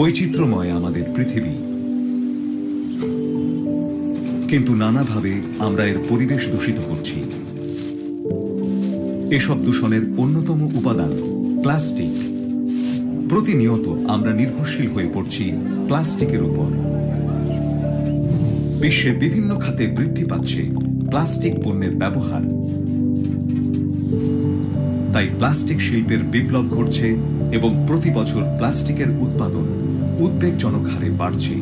বৈচিত্র্যময় আমাদের পৃথিবী। কিন্তু নানাভাবে আমরা এর পরিবেশ দূষিত করছি। এসব দূষণের অন্যতম উপাদান প্লাস্টিক। প্রতিনিয়ত আমরা নির্ভরশীল হয়ে পড়ছি প্লাস্টিকের উপর। বিশ্বে বিভিন্ন খাতে বৃদ্ধি পাচ্ছে প্লাস্টিক পণ্যের ব্যবহার। তাই প্লাস্টিক শিল্পের বিপ্লব ঘটছে এবং প্রতি বছর প্লাস্টিকের উৎপাদন উদ্বেগজনক হারে বাড়ছে।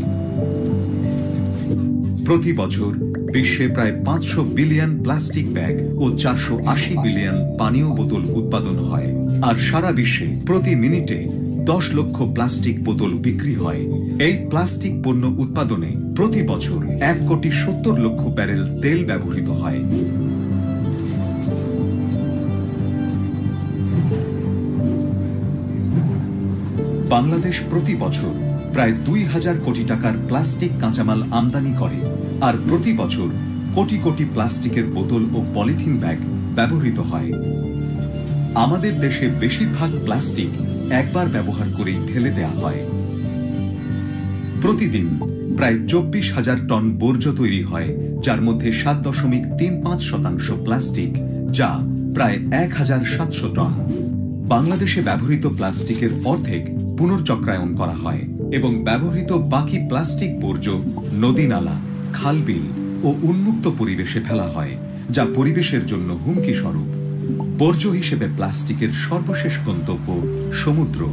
প্রতি বছর বিশ্বে প্রায় পাঁচশো বিলিয়ন প্লাস্টিক ব্যাগ ও চারশো আশি বিলিয়ন পানীয় বোতল উৎপাদন হয়। আর সারা বিশ্বে প্রতি মিনিটে দশ লক্ষ প্লাস্টিক বোতল বিক্রি হয়। এই প্লাস্টিক পণ্য উৎপাদনে প্রতি বছর এক কোটি সত্তর লক্ষ ব্যারেল তেল ব্যবহৃত হয়। বাংলাদেশ প্রতি বছর প্রায় দুই হাজার কোটি টাকার প্লাস্টিক কাঁচামাল আমদানি করে, আর প্রতি বছর কোটি কোটি প্লাস্টিকের বোতল ও পলিথিন ব্যাগ ব্যবহৃত হয়। আমাদের দেশে বেশিরভাগ প্লাস্টিক একবার ব্যবহার করেই ফেলে দেয়া হয়। প্রতিদিন প্রায় চব্বিশ হাজার টন বর্জ্য তৈরি হয়, যার মধ্যে সাত দশমিক তিন পাঁচ শতাংশ প্লাস্টিক, যা প্রায় এক হাজার সাতশো টন। বাংলাদেশে ব্যবহৃত প্লাস্টিকের অর্ধেক পুনর্চক্রায়ন করা হয় এবং ব্যবহৃত বাকি প্লাস্টিক বর্জ্য, নদী নালা, খালবিল ও উন্মুক্ত পরিবেশে ফেলা হয়, যা পরিবেশের জন্য হুমকি স্বরূপ। বর্জ্য হিসেবে প্লাস্টিকের সর্বশেষ গন্তব্য সমুদ্র।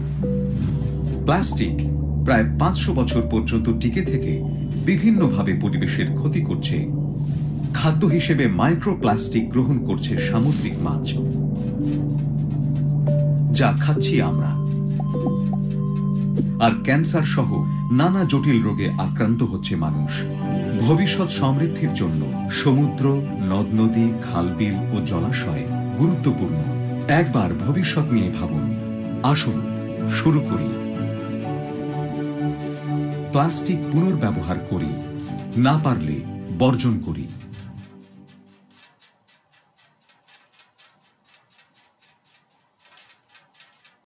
প্লাস্টিক প্রায় পাঁচশো বছর পর্যন্ত টিকে থেকে বিভিন্নভাবে পরিবেশের ক্ষতি করছে। খাদ্য হিসেবে মাইক্রোপ্লাস্টিক গ্রহণ করছে সামুদ্রিক মাছ। যা খাচ্ছি আমরা। আর ক্যান্সার সহ নানা জটিল রোগে আক্রান্ত হচ্ছে মানুষ। ভবিষ্যৎ সমৃদ্ধির জন্য সমুদ্র, নদ নদী, খালবিল ও জলাশয় গুরুত্বপূর্ণ। একবার ভবিষ্যৎ নিয়ে ভাবুন। আসুন, শুরু করি। প্লাস্টিক পুনর্ব্যবহার করি। না পারলে বর্জন করি।